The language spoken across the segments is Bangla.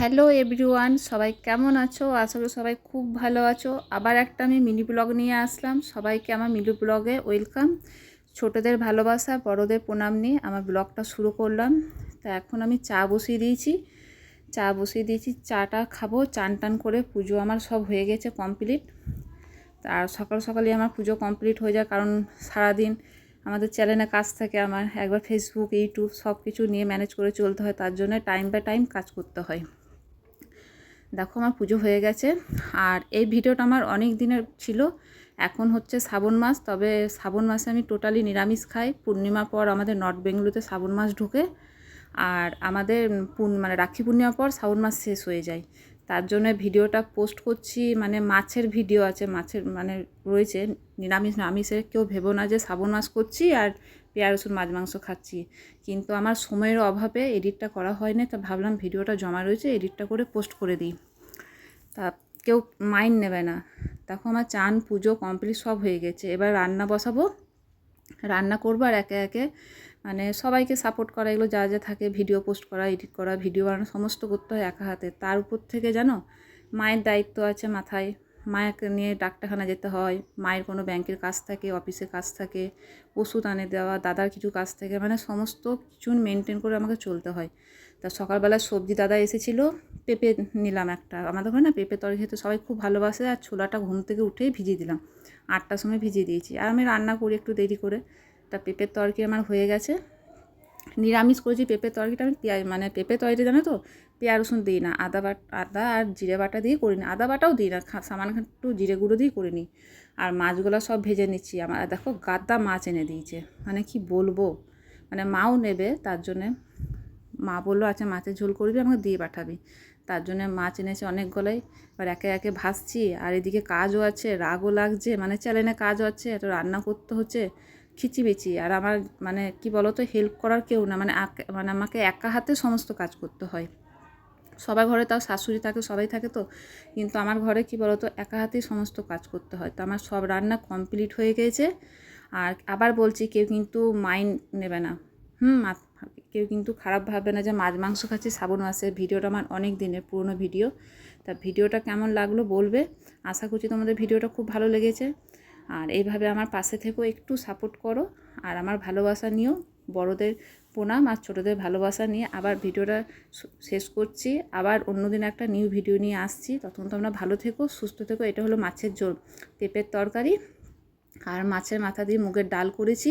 হ্যালো এভরিওয়ান, সবাই কেমন আছো? আশা করি সবাই খুব ভালো আছো। আবার একটা আমি মিনি ব্লগ নিয়ে আসলাম। সবাইকে আমার মিনি ব্লগে ওয়েলকাম। ছোটদের ভালোবাসা, বড়দের প্রণাম নিয়ে আমার ব্লগটা শুরু করলাম। তা এখন আমি চা বসিয়ে দিয়েছি। চা বসিয়ে দিয়েছি, চাটা খাব, চান টান করে পুজো আমার সব হয়ে গেছে কমপ্লিট। আর সকাল সকালে আমার পুজো কমপ্লিট হয়ে যায়, কারণ সারাদিন আমাদের চ্যানেলে কাজ থাকে, আমার একবার ফেসবুক, ইউটিউব সব কিছু নিয়ে ম্যানেজ করে চলতে হয়, তার জন্য টাইম বাই টাইম কাজ করতে হয়। দেখো আমার পুজো হয়ে গেছে। আর এই ভিডিওটা আমার অনেক দিনের ছিল। এখন হচ্ছে শ্রাবণ মাস, তবে শ্রাবণ মাসে আমি টোটালি নিরামিষ খাই। পূর্ণিমা পর আমাদের নর্থ বেঙ্গলুতে শ্রাবণ মাস ঢুকে। আর আমাদের মানে রাখি পূর্ণিমা পর শ্রাবণ মাস শেষ হয়ে যায়। তার জন্য ভিডিওটা পোস্ট করছি মানে মাছের ভিডিও আছে, মাছের মানে রয়েছে। নিরামিষ আমিষের কেউ ভেবো না যে শ্রাবণ মাস করছি আর পেঁয়াজ, রসুন, মাছ, মাংস খাচ্ছি। কিন্তু আমার সময়ের অভাবে এডিটটা করা হয়নি, তা ভাবলাম ভিডিওটা জমা রয়েছে, এডিটটা করে পোস্ট করে দিই। তা কেউ মাইন্ড নেবে না। দেখো আমার চান, পুজো, কমপ্লিট সব হয়ে গেছে। এবার রান্না বসাবো। রান্না করব আর একে একে মানে সবাইকে সাপোর্ট করা, এগুলো যা যা থাকে, ভিডিও পোস্ট করা এডিট করা, ভিডিও বানানো, সমস্ত করতে হয় একা হাতে। তার উপর থেকে জানো, মায়ের দায়িত্ব আছে মাথায়। মায়েকে নিয়ে ডাক্তারখানা যেতে হয়, মায়ের কোনো ব্যাংকের কাজ থাকে, অফিসের কাজ থাকে, ওষুধ আনে দেওয়া, দাদার কিছু কাজ থাকে মানে সমস্ত কিছু মেনটেন করে আমাকে চলতে হয়। তা সকালবেলা সবজি দাদা এসেছিল, পেঁপে নিলাম একটা। আমাদের ঘরে না পেঁপে তরকারি খেতে সবাই খুব ভালোবাসে, আর ছোলাটা ঘুম থেকে উঠেই ভিজিয়ে দিলাম। আটটার সময় ভিজিয়ে দিয়েছি। আর আমি রান্না করি একটু দেরি করে। তা পেঁপের তরকারি আমার হয়ে গেছে। নিরামিষ করেছি পেঁপের তরকারিটা আমি পেঁয়াজ মানে পেঁপে তরকারি জানো তো? পেঁয়াজ, রসুন দিই না, আদা বাট, আদা আর জিরে বাটা দিয়ে করি না আদা বাটাও দিই না সামান্য একটু জিরে গুঁড়ো দিয়ে করে নিই আর মাছগুলো সব ভেজে নিচ্ছি আমার। দেখো গাদ্দা মাছ এনে দিয়েছে। মানে কি বলব? মানে মাও নেবে, তার জন্যে মা বলল আচ্ছা মাছের ঝোল করবি, আমাকে দিয়ে পাঠাবি। তার জন্য মাছ এনেছে অনেকগুলোই এবার একে একে ভাসছি আর এদিকে কাজও আছে, রাগও লাগছে মানে চ্যালেনে কাজও আছে, এত রান্না করতে হচ্ছে। খিচিবিচি। আর আমার মানে কি বলতো হেল্প করার কেউ না। মানে মানে আমাকে একা হাতে সমস্ত কাজ করতে হয়। সবার ঘরে তাও শাশুড়ি থাকে, সবাই থাকে তো। কিন্তু আমার ঘরে কি বলতো, একা হাতেই সমস্ত কাজ করতে হয়। তো আমার সব রান্না কমপ্লিট হয়ে গেছে। আর আবার বলছি, কেউ কিন্তু মাইন্ড নেবে না। হুম কেউ কিন্তু খারাপ ভাববে না যে মাছ, মাংস খাচ্ছি, শ্রাবণ মাসের ভিডিওটা আমার অনেক দিনের পুরনো ভিডিও। তা ভিডিওটা কেমন লাগল বলবে। আশা করছি তোমাদের ভিডিওটা খুব ভালো লেগেছে। আর এইভাবে আমার পাশে থেকেও একটু সাপোর্ট করো আর আমার ভালোবাসা নিয়েও বড়দের প্রণাম আর ছোটোদের ভালোবাসা নিয়ে আবার ভিডিওটা শেষ করছি। আবার অন্যদিন একটা নিউ ভিডিও নিয়ে আসছি। তখন তোমরা ভালো থেকো, সুস্থ থেকো। এটা হলো মাছের ঝোল, পেঁপের তরকারি। আর মাছের মাথা দিয়ে মুগের ডাল করেছি।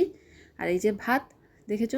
আর এই যে ভাত, দেখেছ?